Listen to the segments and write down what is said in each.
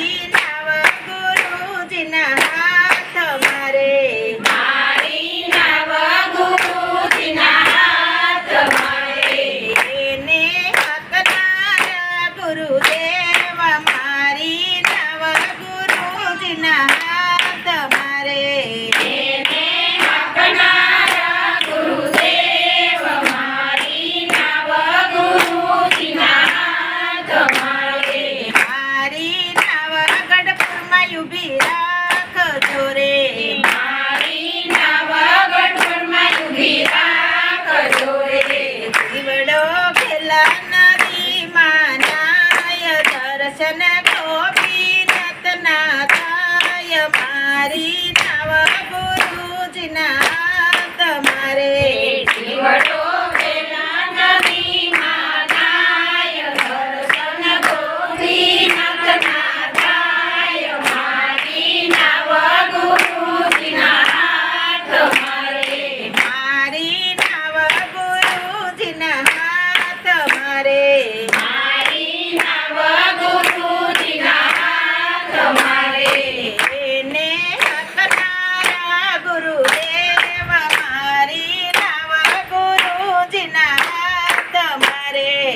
ગુરુજીના ગુરુજીના હાથ મારે. ಹರಿನವಾ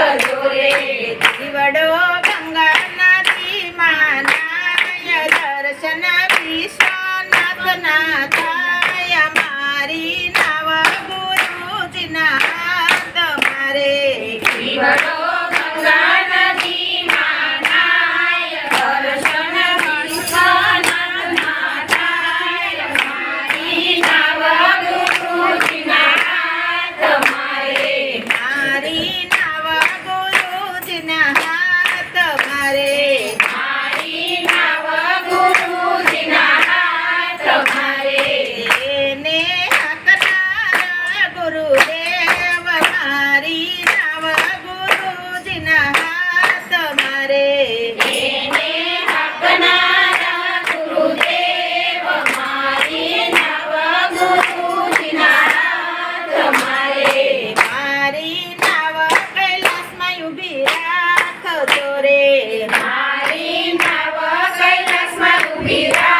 દિવડો ગંગાનાથી માનાય દર્શન વિશ્વનાથના થાય મારી નવ ગુરુજીના તમારે રાખતો રે. મારી નવ કૈલાસમાં ઊભી રાખ